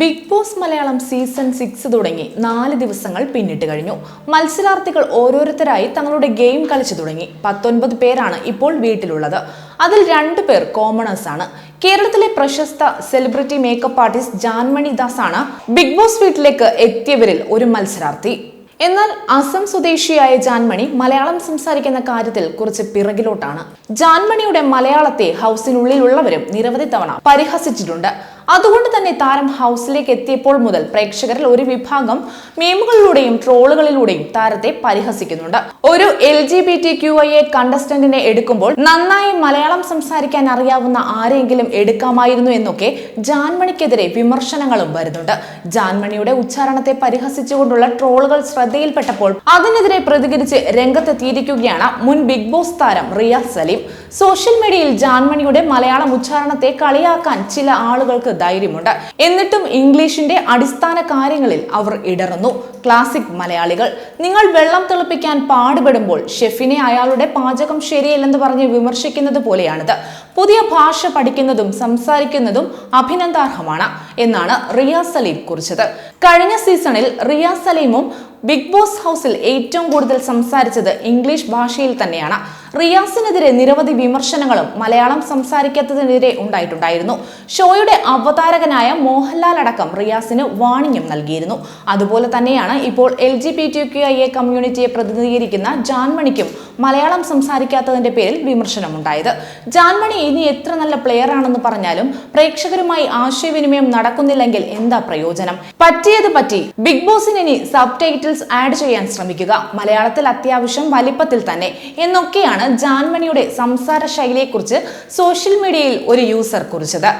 Big boss Malayalam season six തുടങ്ങി. നാല് ദിവസങ്ങൾ പിന്നിട്ട് കഴിഞ്ഞു. മത്സരാർത്ഥികൾ ഓരോരുത്തരായി തങ്ങളുടെ ഗെയിം കളിച്ചു തുടങ്ങി. പത്തൊൻപത് പേരാണ് ഇപ്പോൾ വീട്ടിലുള്ളത്. അതിൽ രണ്ടു പേർ കോമണേഴ്സ് ആണ്. കേരളത്തിലെ പ്രശസ്ത celebrity makeup artist Janmani Das ആണ് ബിഗ് ബോസ് വീട്ടിലേക്ക് എത്തിയവരിൽ ഒരു മത്സരാർത്ഥി. എന്നാൽ അസം സ്വദേശിയായ ജാൻമണി മലയാളം സംസാരിക്കുന്ന കാര്യത്തിൽ കുറച്ച് പിറകിലോട്ടാണ്. ജാൻമണിയുടെ മലയാളത്തെ ഹൗസിനുള്ളിലുള്ളവരും നിരവധി തവണ പരിഹസിച്ചിട്ടുണ്ട്. അതുകൊണ്ട് തന്നെ താരം ഹൗസിലേക്ക് എത്തിയപ്പോൾ മുതൽ പ്രേക്ഷകരിൽ ഒരു വിഭാഗം മീമുകളിലൂടെയും ട്രോളുകളിലൂടെയും താരത്തെ പരിഹസിക്കുന്നുണ്ട്. ഒരു L G B T Q I A കണ്ടസ്റ്റന്റിനെ എടുക്കുമ്പോൾ നന്നായി മലയാളം സംസാരിക്കാൻ അറിയാവുന്ന ആരെങ്കിലും എടുക്കാമായിരുന്നു എന്നൊക്കെ ജാൻമണിക്കെതിരെ വിമർശനങ്ങളും വരുന്നുണ്ട്. ജാൻമണിയുടെ ഉച്ചാരണത്തെ പരിഹസിച്ചുകൊണ്ടുള്ള ട്രോളുകൾ ശ്രദ്ധയിൽപ്പെട്ടപ്പോൾ അതിനെതിരെ പ്രതികരിച്ച് രംഗത്തെത്തിയിരിക്കുകയാണ് മുൻ ബിഗ് ബോസ് താരം റിയാസ് സലീം. സോഷ്യൽ മീഡിയയിൽ ജാൻമണിയുടെ മലയാളം ഉച്ചാരണത്തെ കളിയാക്കാൻ ചില ആളുകൾക്ക് ധൈര്യമുണ്ട്. എന്നിട്ടും ഇംഗ്ലീഷിന്റെ അടിസ്ഥാന കാര്യങ്ങളിൽ അവർ ഇടറുന്നു. ക്ലാസിക് മലയാളികൾ നിങ്ങൾ വെള്ളം തിളപ്പിക്കാൻ പാടുപെടുമ്പോൾ ഷെഫിനെ അയാളുടെ പാചകം ശരിയല്ലെന്ന് പറഞ്ഞ് വിമർശിക്കുന്നത് പോലെയാണിത്. പുതിയ ഭാഷ പഠിക്കുന്നതും സംസാരിക്കുന്നതും അഭിനന്ദാർഹമാണ് എന്നാണ് റിയാസ് സലീം കുറിച്ചത്. കഴിഞ്ഞ സീസണിൽ റിയാസ് സലീമും ബിഗ് ബോസ് ഹൗസിൽ ഏറ്റവും കൂടുതൽ സംസാരിച്ചത് ഇംഗ്ലീഷ് ഭാഷയിൽ തന്നെയാണ്. റിയാസിനെതിരെ നിരവധി വിമർശനങ്ങളും മലയാളം സംസാരിക്കാത്തതിനെതിരെ ഉണ്ടായിട്ടുണ്ടായിരുന്നു. ഷോയുടെ അവതാരകനായ മോഹൻലാൽ അടക്കം റിയാസിന് വാണിംഗ്യം നൽകിയിരുന്നു. അതുപോലെ തന്നെയാണ് ഇപ്പോൾ L G P T Q I A കമ്മ്യൂണിറ്റിയെ പ്രതിനിധീകരിക്കുന്ന ജാൻമണിക്കും മലയാളം സംസാരിക്കാത്തതിന്റെ പേരിൽ വിമർശനമുണ്ടായത്. ജാൻമണി ഇനി എത്ര നല്ല പ്ലെയർ ആണെന്ന് പറഞ്ഞാലും പ്രേക്ഷകരുമായി ആശയവിനിമയം നടക്കുന്നില്ലെങ്കിൽ എന്താ പ്രയോജനം? പറ്റിയത് പറ്റി. ബിഗ് ബോസിന് ഇനി സബ് ടൈറ്റിൽസ് ആഡ് ചെയ്യാൻ ശ്രമിക്കുക. മലയാളത്തിൽ അത്യാവശ്യം വലിപ്പത്തിൽ തന്നെ. എന്നൊക്കെയാണ് ജാൻമണിയുടെ സംസാര ശൈലിയെക്കുറിച്ച് സോഷ്യൽ മീഡിയയിൽ ഒരു യൂസർ കുറിച്ചത്.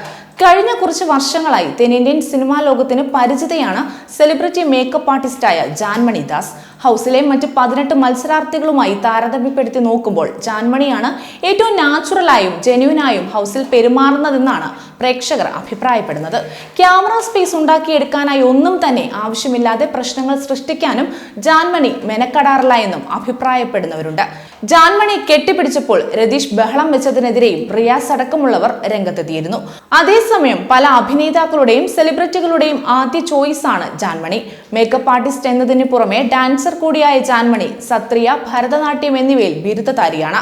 കഴിഞ്ഞ കുറച്ച് വർഷങ്ങളായി തെന്നിന്ത്യൻ സിനിമാ ലോകത്തിന് പരിചിതയാണ് സെലിബ്രിറ്റി മേക്കപ്പ് ആർട്ടിസ്റ്റായ ജാൻമണി ദാസ്. ഹൗസിലെ മറ്റ് പതിനെട്ട് മത്സരാർത്ഥികളുമായി താരതമ്യപ്പെടുത്തി നോക്കുമ്പോൾ ജാൻമണിയാണ് ഏറ്റവും നാച്ചുറലായും ജെന്യൂനായും ഹൗസിൽ പെരുമാറുന്നതെന്നാണ് പ്രേക്ഷകർ അഭിപ്രായപ്പെടുന്നത്. ക്യാമറ സ്പേസ് ഉണ്ടാക്കിയെടുക്കാനായി ഒന്നും തന്നെ ആവശ്യമില്ലാതെ പ്രശ്നങ്ങൾ സൃഷ്ടിക്കാനും ജാൻമണി മെനക്കെടാറില്ല എന്നും അഭിപ്രായപ്പെടുന്നവരുണ്ട്. ജാൻമണി കെട്ടിപ്പിടിച്ചപ്പോൾ രതീഷ് ബഹളം വെച്ചതിനെതിരെയും റിയാസ് അടക്കമുള്ളവർ രംഗത്തെത്തിയിരുന്നു. അതേസമയം പല അഭിനേതാക്കളുടെയും സെലിബ്രിറ്റികളുടെയും ആദ്യ ചോയ്സ് ആണ് ജാൻമണി. മേക്കപ്പ് ആർട്ടിസ്റ്റ് എന്നതിന് പുറമെ ഡാൻസർ കൂടിയായ ജാൻമണി സത്രിയ ഭരതനാട്യം എന്നിവയിൽ ബിരുദധാരിയാണ്.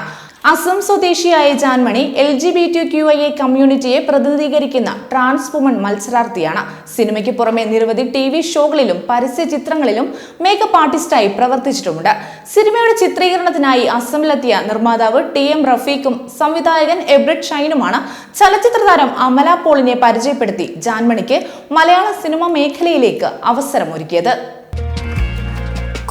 അസം സ്വദേശിയായ Janmani L G B T Q I A കമ്മ്യൂണിറ്റിയെ പ്രതിനിധീകരിക്കുന്ന ട്രാൻസ് വുമൺ മത്സരാർത്ഥിയാണ്. സിനിമയ്ക്ക് പുറമെ നിരവധി ടി വി ഷോകളിലും പരസ്യ ചിത്രങ്ങളിലും മേക്കപ്പ് ആർട്ടിസ്റ്റായി പ്രവർത്തിച്ചിട്ടുമുണ്ട്. സിനിമയുടെ ചിത്രീകരണത്തിനായി അസമിലെത്തിയ നിർമ്മാതാവ് ടി എം റഫീഖും സംവിധായകൻ എബ്രഡ് ഷൈനുമാണ് ചലച്ചിത്ര താരം അമല പോളിനെ പരിചയപ്പെടുത്തി ജാൻമണിക്ക് മലയാള സിനിമ മേഖലയിലേക്ക് അവസരമൊരുക്കിയത്.